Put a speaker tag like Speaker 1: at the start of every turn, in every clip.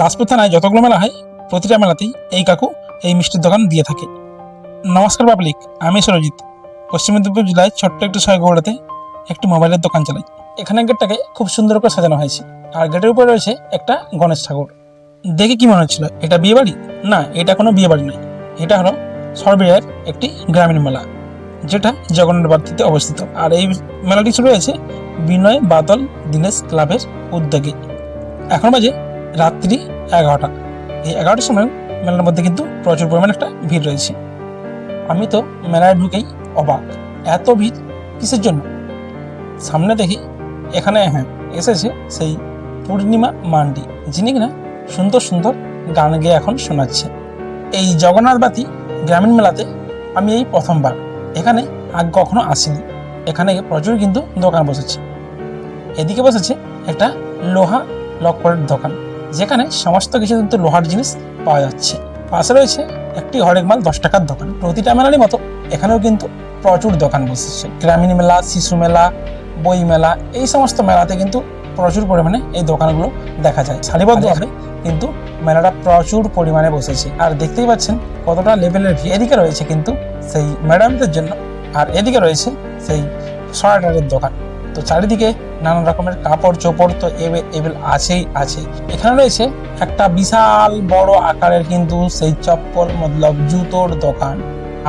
Speaker 1: দাসপুর থানায় যতগুলো মেলা হয়, প্রতিটা মেলাতেই এই কাকু এই মিষ্টির দোকান দিয়ে থাকে। নমস্কার পাবলিক, আমি সুরজিৎ। পশ্চিম মেদিনীপুর জেলায় ছোট্ট একটি সয়গৌড়াতে একটি মোবাইলের দোকান চালাই। এখানে গেটটাকে খুব সুন্দর করে সাজানো হয়েছে। আর গেটের উপরে রয়েছে একটা গণেশ ঠাকুর। দেখে কি মনে হচ্ছিল, এটা বিয়ে বাড়ি? না, এটা কোনো বিয়ে বাড়ি নয়। এটা হলো সরবিয়ার একটি গ্রামীণ মেলা, যেটা জগন্নাথ বাড়িতে অবস্থিত। আর এই মেলাটি শুরু হয়েছে বিনয় বাদল দীনেশ ক্লাবের উদ্যোগে। এখন বাজে রাত্রি এগারোটা। এই এগারোটার সময় মেলার মধ্যে কিন্তু প্রচুর পরিমাণে একটা ভিড় রয়েছে। আমি তো মেলায় ঢুকেই অবাক। এত ভিড় কিসের জন্য? সামনে দেখি এখানে হ্যাঁ এসেছে সেই পূর্ণিমা মান্ডি, যিনি কিনা সুন্দর সুন্দর গান গেয়ে এখন শোনাচ্ছে। এই জগন্নাথ বাতি গ্রামীণ মেলাতে আমি এই প্রথমবার। এখানে আগে কখনো আসিনি। এখানে প্রচুর কিন্তু দোকান বসেছে। এদিকে বসেছে একটা লোহা লক্করের দোকান। যেখানে সমস্ত কিছু কিন্তু লোহার জিনিস পাওয়া যাচ্ছে। পাশে রয়েছে একটি হরেক মাল দশ টাকার দোকান। প্রতিটা মেলারই মতো এখানেও কিন্তু প্রচুর দোকান বসেছে। গ্রামীণ মেলা, শিশু মেলা, বই মেলা, এই সমস্ত মেলাতে কিন্তু প্রচুর পরিমাণে এই দোকানগুলো দেখা যায়। সারিবদ্ধভাবে কিন্তু মেলাটা প্রচুর পরিমাণে বসেছে। আর দেখতেই পাচ্ছেন কতটা লেভেলের এদিকে রয়েছে কিন্তু সেই ম্যাডামদের জন্য। আর এদিকে রয়েছে সেই সোয়াটারের দোকান। তো চারিদিকে নানা রকমের কাপড় চোপড় তো এবেল আছেই, আছে। এখানে রয়েছে একটা বিশাল বড় আকারের কিন্তু সেই চপ্পল মতলব জুতোর দোকান।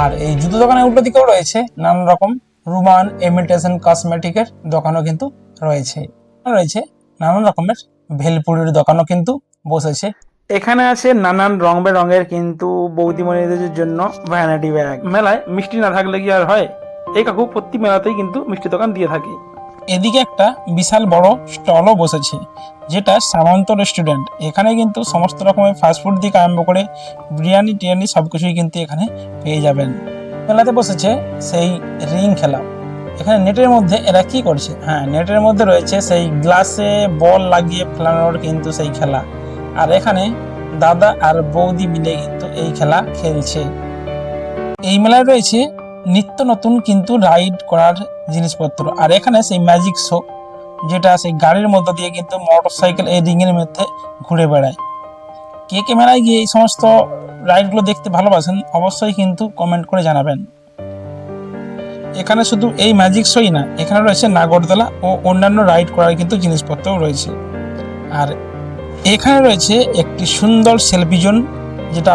Speaker 1: আর এই জুতো দোকানের উল্টো দিকেও রয়েছে নানা রকম রুমান ইমিটেশন কসমেটিকের দোকানও কিন্তু রয়েছে। রয়েছে নানান রকমের ভেলপুরির দোকানও কিন্তু বসেছে। এখানে আছে নানান রং বেরঙের কিন্তু বৌদিমণিদের জন্য ভ্যানিটি ব্যাগ মেলায় মিষ্টি না থাকলে কি আর হয়? এই কাকু প্রতি মেলাতেই কিন্তু মিষ্টি দোকান দিয়ে থাকে। এদিকে একটা বিশাল বড় স্টলও বসেছে, যেটা সামন্ত রেস্টুরেন্ট এখানে কিন্তু সমস্ত রকমের ফাস্টফুড থেকে আরম্ভ করে বিরিয়ানি, টিরিয়ানি সব কিছুই কিন্তু এখানে পেয়ে যাবেন। মেলাতে বসেছে সেই রিং খেলা। এখানে নেটের মধ্যে এরা কি করছে? হ্যাঁ নেটের মধ্যে রয়েছে সেই গ্লাসে বল লাগিয়ে ফেলানোর কিন্তু সেই খেলা। আর এখানে দাদা আর বৌদি মিলে কিন্তু এই খেলা খেলছে। এই মেলায় রয়েছে নিত্য নতুন কিন্তু রাইড করার জিনিসপত্র। আর এখানে সেই ম্যাজিক শো যেটা সেই গাড়ির মধ্য দিয়ে কিন্তু মোটর সাইকেল এই রিংয়ের মধ্যে ঘুরে বেড়ায়। কে কে মেলায় গিয়ে এই সমস্ত রাইডগুলো দেখতে ভালোবাসেন, অবশ্যই কিন্তু কমেন্ট করে জানাবেন। এখানে শুধু এই ম্যাজিক শোই না, এখানে রয়েছে নাগরদোলা ও অন্যান্য রাইড করার কিন্তু জিনিসপত্রও রয়েছে। আর এখানে রয়েছে একটি সুন্দর সেলফি জোন যেটা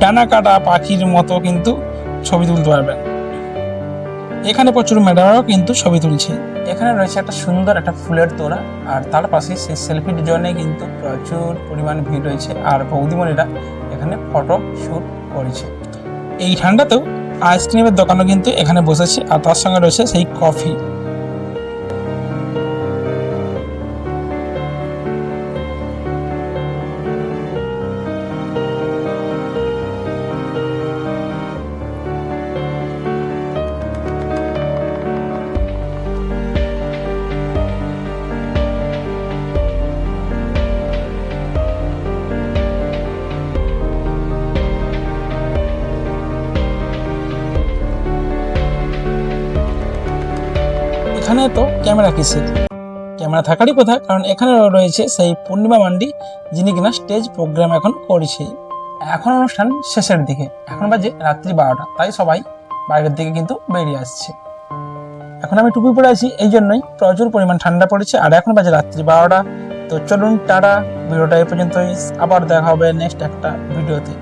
Speaker 1: ডানা কাটা পাখির মতো কিন্তু ছবি তুলতে পারবেন এখানে প্রচুর ম্যাডামরাও কিন্তু ছবি তুলছে। এখানে রয়েছে একটা সুন্দর একটা ফুলের তোড়া আর তার পাশে সেই সেলফির জন্য কিন্তু প্রচুর পরিমাণ ভিড় রয়েছে আর বৌদিমণিরা এখানে ফটো শ্যুট করেছে। এই ঠান্ডাতেও আইসক্রিমের দোকানও কিন্তু এখানে বসেছে আর তার সঙ্গে রয়েছে সেই কফি এখানে তো ক্যামেরা কিসের? ক্যামেরা থাকারই কথা, কারণ এখানে রয়েছে সেই পূর্ণিমা মান্ডি, যিনি কিনা স্টেজ প্রোগ্রাম এখন করছে। এখন অনুষ্ঠান শেষের দিকে। এখন বাজে রাত্রি বারোটা, তাই সবাই বাইরের দিকে কিন্তু বেরিয়ে আসছে। এখন আমি টুপি পরে আছি, এই জন্যই প্রচুর পরিমাণ ঠান্ডা পড়েছে, আর এখন বাজে রাত্রি বারোটা। তো চলুন টাটা, ভিডিওটা এই পর্যন্তই। আবার দেখা হবে নেক্সট একটা ভিডিওতে।